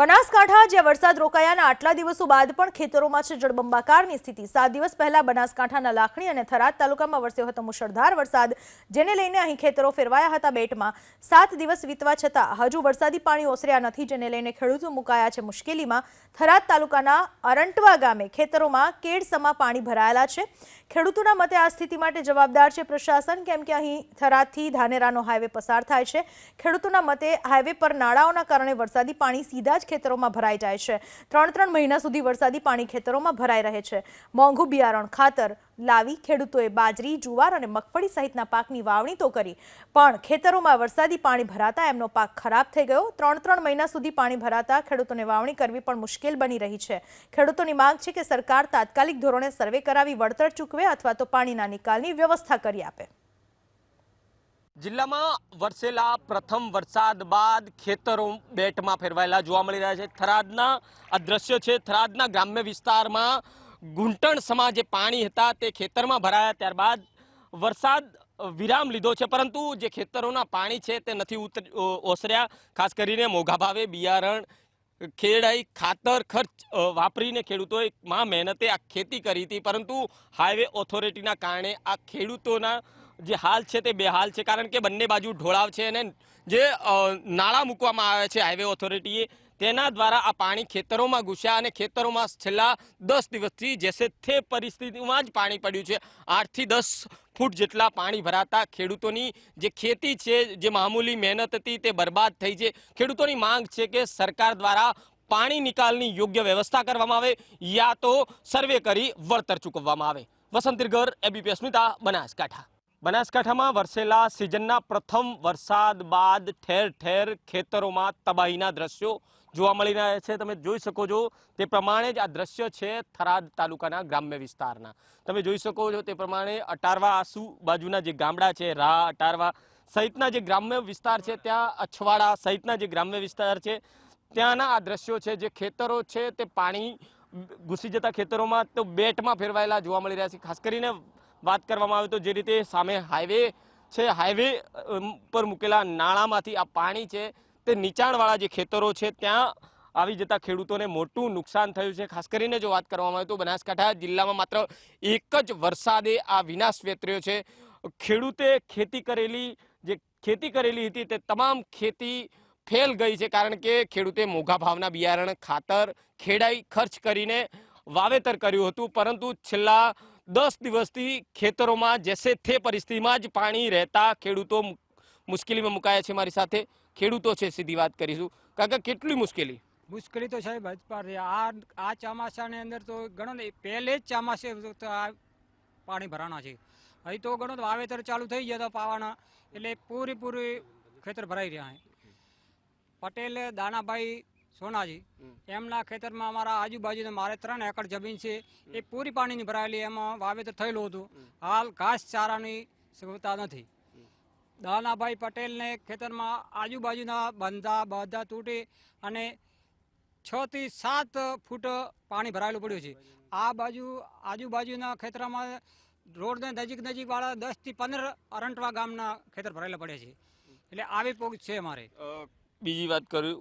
બનાસકાંઠા, જ્યાં વરસાદ રોકાયાના આટલા દિવસો બાદ પણ ખેતરોમાં છે જળબંબાકારની સ્થિતિ. સાત દિવસ પહેલા બનાસકાંઠાના લાખણી અને થરાદ તાલુકામાં વરસ્યો હતો મુશળધાર વરસાદ. જેને લઈને અહીં ખેતરો ફેરવાયા હતા બેટમાં. સાત દિવસ વીતવા છતાં હજુ વરસાદી પાણી ઓસર્યા નથી, જેને લઈને ખેડૂતો મુકાયા છે મુશ્કેલીમાં. થરાદ તાલુકાના અરંટવા ગામે ખેતરોમાં કેડસમાં પાણી ભરાયેલા છે. ખેડૂતોના મતે આ સ્થિતિ માટે જવાબદાર છે પ્રશાસન, કેમ કે અહીં થરાદથી ધાનેરાનો હાઈવે પસાર થાય છે. ખેડૂતોના મતે હાઈવે પર નાળાઓના કારણે વરસાદી પાણી સીધા જ ખેતરોમાં ભરાઈ જાય છે. ત્રણ ત્રણ મહિના સુધી વરસાદી પાણી ખેતરોમાં ભરાઈ રહે છે. મોંઘું બિયારણ, ખાતર, લાવી ખેડૂતોએ બાજરી, જુવાર અને મગફળી સહિતના પાકની વાવણી તો કરી. પણ ખેતરોમાં વરસાદી પાણી ભરાતા એમનો પાક ખરાબ થઈ ગયો. ત્રણ ત્રણ મહિના સુધી પાણી ભરાતા ખેડૂતોને વાવણી કરવી પણ મુશ્કેલ બની રહી છે. ખેડૂતોની માંગ છે કે સરકાર તાત્કાલિક ધોરણે સર્વે કરાવી વળતર ચૂકવે અથવા તો પાણીના નિકાલની વ્યવસ્થા કરી આપે. જિલ્લામાં વરસેલા પ્રથમ વરસાદ બાદ ખેતરો બેટમાં ફેરવાયેલા જોવા મળી રહ્યા છે. થરાદના આ દ્રશ્ય છે. થરાદના ગ્રામ્ય વિસ્તારમાં ઘૂંટણ સમા જે પાણી હતા તે ખેતરમાં ભરાયા. ત્યારબાદ વરસાદ વિરામ લીધો છે. પરંતુ જે ખેતરોના પાણી છે તે નથી ઉતર ઓસર્યા. ખાસ કરીને મોઘા ભાવે બિયારણ, ખેડાઈ, ખાતર, ખર્ચ વાપરીને ખેડૂતોએ માં મહેનતે આ ખેતી કરી હતી. પરંતુ હાઈવે ઓથોરિટીના કારણે આ ખેડૂતોના જે હાલ છે તે બેહાલ છે, કારણ કે બંને બાજુ ઢોળાવ છે અને જે નાળા મૂકવામાં આવે છે હાઈવે ઓથોરિટીએ તેના દ્વારા આ પાણી ખેતરોમાં ઘૂસ્યા અને ખેતરોમાં છેલ્લા દસ દિવસથી જેસે તે પરિસ્થિતિમાં જ પાણી પડ્યું છે. આઠથી દસ ફૂટ જેટલા પાણી ભરાતા ખેડૂતોની જે ખેતી છે, જે મામૂલી મહેનત હતી તે બરબાદ થઈ છે. ખેડૂતોની માંગ છે કે સરકાર દ્વારા પાણી નિકાલની યોગ્ય વ્યવસ્થા કરવામાં આવે યા તો સર્વે કરી વળતર ચૂકવવામાં આવે. વસંત ગર એબીપી અસ્મિતા બનાસકાંઠા. બનાસકાંઠામાં વરસેલા સિઝનના પ્રથમ વરસાદ બાદ ઠેર ઠેર ખેતરોમાં તબાહીના દ્રશ્યો જોવા મળી રહ્યા છે. તમે જોઈ શકો છો તે પ્રમાણે જ આ દ્રશ્ય છે થરાદ તાલુકાના ગ્રામ્ય વિસ્તારના. તમે જોઈ શકો છો તે પ્રમાણે અટારવા આસુ બાજુના જે ગામડા છે, રા, અટારવા સહિતના જે ગ્રામ્ય વિસ્તાર છે, ત્યાં અછવાડા સહિતના જે ગ્રામ્ય વિસ્તાર છે, ત્યાંના આ દ્રશ્યો છે. જે ખેતરો છે તે પાણી ઘૂસી જતા ખેતરોમાં તો બેટમાં ફેરવાયેલા જોવા મળી રહ્યા છે. ખાસ કરીને વાત કરવામાં આવે તો જે રીતે સામે હાઈવે છે હાઈવે પર મૂકેલા નાળામાંથી આ પાણી છે તે નીચાણવાળા જે ખેતરો છે ત્યાં આવી જતા ખેડૂતોને મોટું નુકસાન થયું છે. ખાસ કરીને જો વાત કરવામાં આવે તો બનાસકાંઠા જિલ્લામાં માત્ર એક જ વરસાદે આ વિનાશ વેતર્યો છે. ખેડૂતે ખેતી કરેલી જે ખેતી કરેલી હતી તે તમામ ખેતી ફેલ ગઈ છે કારણ કે ખેડૂતે મોંઘા ભાવના બિયારણ, ખાતર, ખેડાઈ ખર્ચ કરીને વાવેતર કર્યું હતું. પરંતુ છેલ્લા દસ દિવસથી ખેતરોમાં, જેસે તે પરિસ્થિતિમાં જ પાણી રહેતા ખેડૂતો મુશ્કેલીમાં મુકાયા છે મારી સાથે. ખેડૂતો છે, સીધી વાત કરીશું. કાકા, કેટલી મુશ્કેલી? મુશ્કેલી તો સાહેબ જ છે આ આ ચોમાસાની અંદર તો ને, પહેલે જ ચોમાસે તો પાણી ભરાણા છે. હજી તો ગણો તો વાવેતર ચાલુ થઈ ગયા હતા પાવાના, એટલે પૂરેપૂરી ખેતર ભરાઈ રહ્યા પટેલ, દાનાભાઈ સોનાજી એમના ખેતરમાં અમારા આજુબાજુના મારે ત્રણ એકર જમીન છે. એ પૂરી પાણીની ભરાયેલી એમાં વાવેતર થયેલું હતું. હાલ ઘાસ ચારાની સગવડતા નથી. દાનાભાઈ પટેલને ખેતરમાં આજુબાજુના બંધા બધા તૂટી અને છ થી સાત ફૂટ પાણી ભરાયેલું પડ્યું છે. આ બાજુ આજુબાજુના ખેતરમાં રોડને નજીક નજીકવાળા દસથી પંદર અરંટવા ગામના ખેતર ભરાયેલા પડે છે. એટલે આવી પોગ છે અમારે. બીજી વાત કરું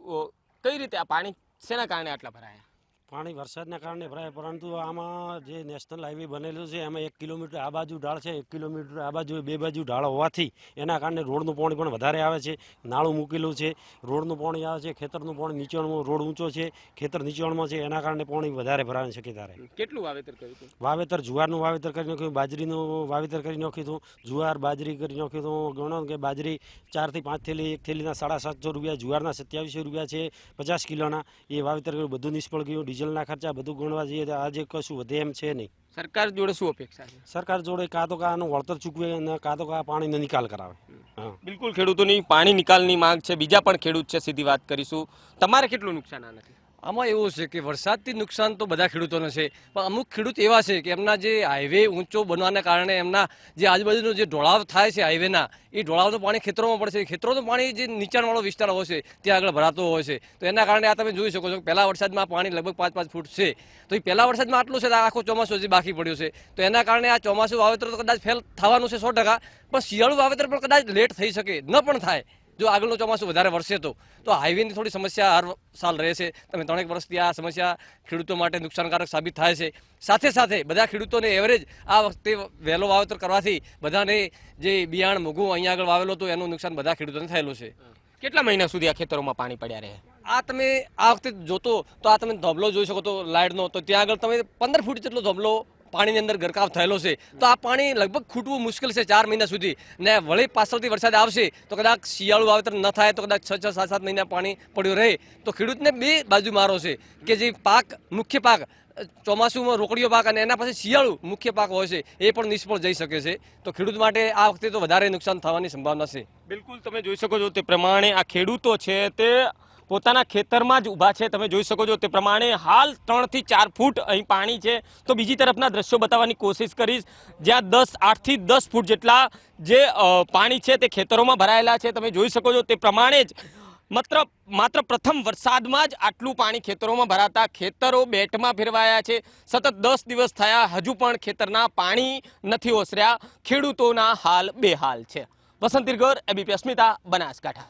કઈ રીતે આ પાણી શેના કારણે આટલા ભરાયા? પાણી વરસાદના કારણે ભરાય પરંતુ આમાં જે નેશનલ હાઈવે બનેલું છે એમાં એક કિલોમીટર આ બાજુ ઢાળ છે એક કિલોમીટર આ બાજુ બે બાજુ ઢાળ હોવાથી એના કારણે રોડનું પાણી પણ વધારે આવે છે નાળું મૂકેલું છે રોડનું પાણી આવે છે ખેતરનું પાણી નીચાણમાં રોડ ઊંચો છે ખેતર નીચાણમાં છે એના કારણે પાણી વધારે ભરાવાની શક્યતા રહે. કેટલું વાવેતર કર્યું વાવેતર જુવારનું વાવેતર કરી નાખ્યું બાજરીનું વાવેતર કરી નાખ્યું હતું જુવાર બાજરી કરી નાખ્યું હતું ગણો કે બાજરી ચારથી પાંચ થેલી એક થેલીના સાડા સાતસો રૂપિયા જુવારના સત્યાવીસો રૂપિયા છે પચાસ કિલોના એ વાવેતર કર્યું બધું નિષ્ફળ ગયું ડીઝલના ખર્ચા બધું ગણવા જઈએ તો આજે કશું વધે એમ છે નહીં. સરકાર જોડે શું અપેક્ષા છે? સરકાર જોડે કાં તો કાં વળતર ચૂકવે અને કાં તો કાં પાણીનો નિકાલ કરાવે. બિલકુલ ખેડૂતોની પાણી નિકાલની માંગ છે. બીજા પણ ખેડૂત છે સીધી વાત કરીશું. તમારે કેટલું નુકસાન આ નથી આમાં એવું છે કે વરસાદથી નુકસાન તો બધા ખેડૂતોને છે, પણ અમુક ખેડૂત એવા છે કે એમના જે હાઈવે ઊંચો બનવાના કારણે એમના જે આજુબાજુનો જે ઢોળાવ થાય છે હાઈવેના એ ઢોળાવનું પાણી ખેતરોમાં પડશે. ખેતરોનું પાણી જે નીચાણવાળો વિસ્તાર હોય છે, ત્યાં આગળ ભરાતો હોય છે. તો એના કારણે આ તમે જોઈ શકો છો કે પહેલા વરસાદમાં પાણી લગભગ પાંચ પાંચ ફૂટ છે. તો એ પહેલા વરસાદમાં આટલું છે તો આખો ચોમાસું હજી બાકી પડ્યું છે. તો એના કારણે આ ચોમાસું વાવેતર તો કદાચ ફેલ થવાનું છે સો પણ શિયાળું વાવેતર પણ કદાચ લેટ થઈ શકે, ન પણ થાય. જો આગળનું ચોમાસું વધારે વરસે તો તો હાઈવેની થોડી સમસ્યા હર સાલ રહે છે. તમે ત્રણેક વર્ષથી આ સમસ્યા ખેડૂતો માટે નુકસાનકારક સાબિત થાય છે. સાથે સાથે બધા ખેડૂતોને એવરેજ આ વખતે વહેલો વાવેતર કરવાથી બધાને જે બિયાણ મૂગું અહીંયા આગળ વાવેલો હતું એનું નુકસાન બધા ખેડૂતોને થયેલું છે. કેટલા મહિના સુધી આ ખેતરોમાં પાણી પડ્યા રહે? આ તમે આ વખતે જોતો તો આ તમે ધોબલો જોઈ શકો તો લાઇટનો તો ત્યાં આગળ તમે પંદર ફૂટ જેટલો ધોબલો પાણીની અંદર ગરકાવ થયેલો છે. તો આ પાણી લગભગ ખૂટવું મુશ્કેલ છે ચાર મહિના સુધી. ને વળી પાછળથી વરસાદ આવશે, તો કદાચ શિયાળુ વાવેતર ન થાય, તો કદાચ છ છ સાત સાત મહિના પાણી પડ્યું રહે. તો ખેડૂતને બે બાજુ મારો છે, કે જે પાક, મુખ્ય પાક, ચોમાસુમાં રોકડીયો પાક અને એના પછી શિયાળુ મુખ્ય પાક હોય છે, એ પણ નિષ્ફળ જઈ શકે છે. તો ખેડૂત માટે આ વખતે તો વધારે નુકસાન થવાની સંભાવના છે. બિલકુલ, તમે જોઈ શકો છો તે પ્રમાણે આ ખેડૂતો છે તે પોતાના ખેતરમાં જ ઊભા છે. તમે જોઈ શકો છો તે પ્રમાણે હાલ ત્રણથી ચાર ફૂટ અહીં પાણી છે. તો બીજી તરફના દ્રશ્યો બતાવવાની કોશિશ કરીશ. જ્યાં દસ, આઠથી દસ ફૂટ જેટલા જે પાણી છે તે ખેતરોમાં ભરાયેલા છે. તમે જોઈ શકો છો તે પ્રમાણે જ માત્ર માત્ર પ્રથમ વરસાદમાં જ આટલું પાણી ખેતરોમાં ભરાતા ખેતરો બેટમાં ફેરવાયા છે. સતત દસ દિવસ થયા, હજુ પણ ખેતરના પાણી નથી ઓસર્યા. ખેડૂતોના હાલ બેહાલ છે. વસંત ઇરગર એબીપી અસ્મિતા, બનાસકાંઠા.